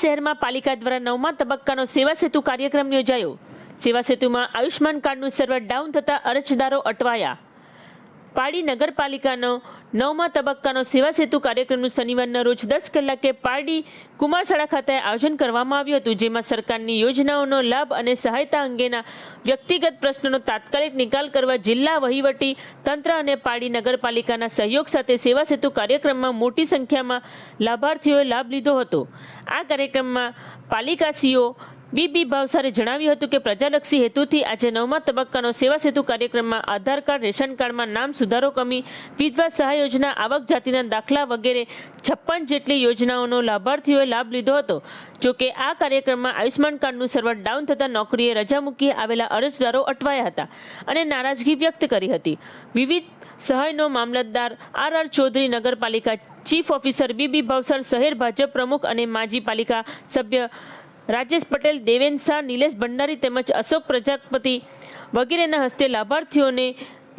શહેરમાં પાલિકા દ્વારા નવમા તબક્કાનો સેવા સેતુ કાર્યક્રમ યોજાયો. સેવા સેતુમાં આયુષ્માન કાર્ડનું સર્વર ડાઉન થતાં અરજદારો અટવાયા. પાડી નગરપાલિકાનો નવમા તબક્કાનો સેવા સેતુ કાર્યક્રમનું શનિવારના રોજ દસ કલાકે પારડી કુમારશાળા ખાતે આયોજન કરવામાં આવ્યું હતું, જેમાં સરકારની યોજનાઓનો લાભ અને સહાયતા અંગેના વ્યક્તિગત પ્રશ્નોનો તાત્કાલિક નિકાલ કરવા જિલ્લા વહીવટી તંત્ર અને પારડી નગરપાલિકાના સહયોગ સાથે સેવા સેતુ કાર્યક્રમમાં મોટી સંખ્યામાં લાભાર્થીઓએ લાભ લીધો હતો. આ કાર્યક્રમમાં પાલિકા સીઓ બીબી ભાવસારે જણાવ્યું હતું કે પ્રજાલક્ષી હેતુથી આજે નવમા તબક્કાનો સેવા સેતુ કાર્યક્રમમાં આધાર કાર્ડ, રેશન કાર્ડમાં નામ સુધારો કમી, વિધવા સહાય યોજના, આવક જાતિના દાખલા વગેરે છપ્પન જેટલી યોજનાઓનો લાભાર્થીઓએ લાભ લીધો હતો. જોકે આ કાર્યક્રમમાં આયુષ્માન કાર્ડનું સર્વર ડાઉન થતાં નોકરીએ રજા મૂકી આવેલા અરજદારો અટવાયા હતા અને નારાજગી વ્યક્ત કરી હતી. વિવિધ સહાયનો મામલતદાર આર આર ચૌધરી, નગરપાલિકા ચીફ ઓફિસર બીબી ભાવસર શહેર ભાજપ પ્રમુખ અને માજી પાલિકા સભ્ય રાજેશ પટેલ, દેવેન નિલેશ ભંડારી તેમજ અશોક પ્રજાપતિ વગેરેના હસ્તે લાભાર્થીઓને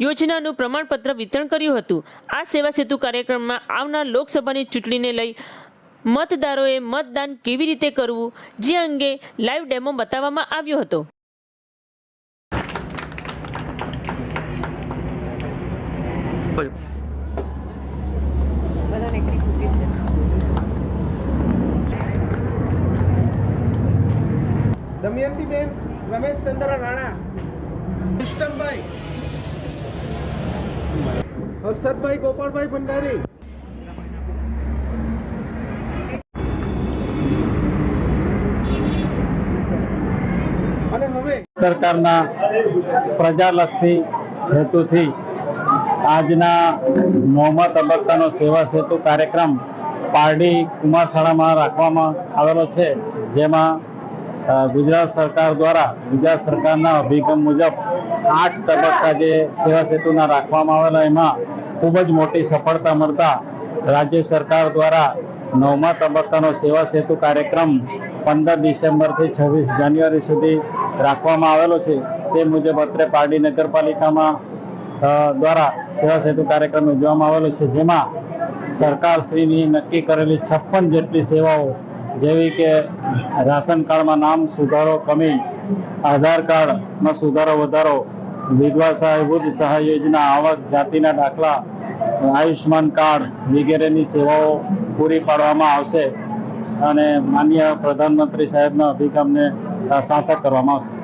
યોજનાનું પ્રમાણપત્ર વિતરણ કર્યું હતું. આ સેવા સેતુ કાર્યક્રમમાં આવનાર લોકસભાની ચૂંટણીને લઈ મતદારોએ મતદાન કેવી રીતે કરવું, જે અંગે લાઈવ ડેમો બતાવવામાં આવ્યો હતો. દમયંતીબેન રમેશચંદ્ર રાણા વિષ્ણમભાઈ હર્ષદભાઈ, ગોપાલભાઈ ભંડારી. સરકારના પ્રજાલક્ષી હેતુથી આજના નવમા તબક્કાનો સેવા સેતુ કાર્યક્રમ પારડી કુમારશાળામાં રાખવામાં આવેલો છે, જેમાં ગુજરાત સરકાર દ્વારા, ગુજરાત સરકારના અભિગમ મુજબ આઠ તબક્કા જે સેવા સેતુના રાખવામાં આવેલા, એમાં ખૂબ જ મોટી સફળતા મળતા રાજ્ય સરકાર દ્વારા નવમા તબક્કાનો સેવા સેતુ કાર્યક્રમ પંદર ડિસેમ્બરથી છવ્વીસ જાન્યુઆરી સુધી રાખવામાં આવેલો છે. તે મુજબ અત્રે પારડી નગરપાલિકામાં દ્વારા સેવા સેતુ કાર્યક્રમ યોજવામાં આવેલો છે. જેમાં સરકારશ્રીની નક્કી કરેલી છપ્પન જેટલી સેવાઓ જેવી કે રાશન કાર્ડમાં નામ સુધારો કમી, આધાર કાર્ડમાં સુધારો વધારો, વિધવા સહાય સહાય યોજના, આવક, જાતિના દાખલા આયુષ્માન કાર્ડ વગેરેની સેવાઓ પૂરી પાડવામાં આવશે અને માન્ય પ્રધાનમંત્રી સાહેબના અભિગમને સાર્થક કરવામાં આવશે.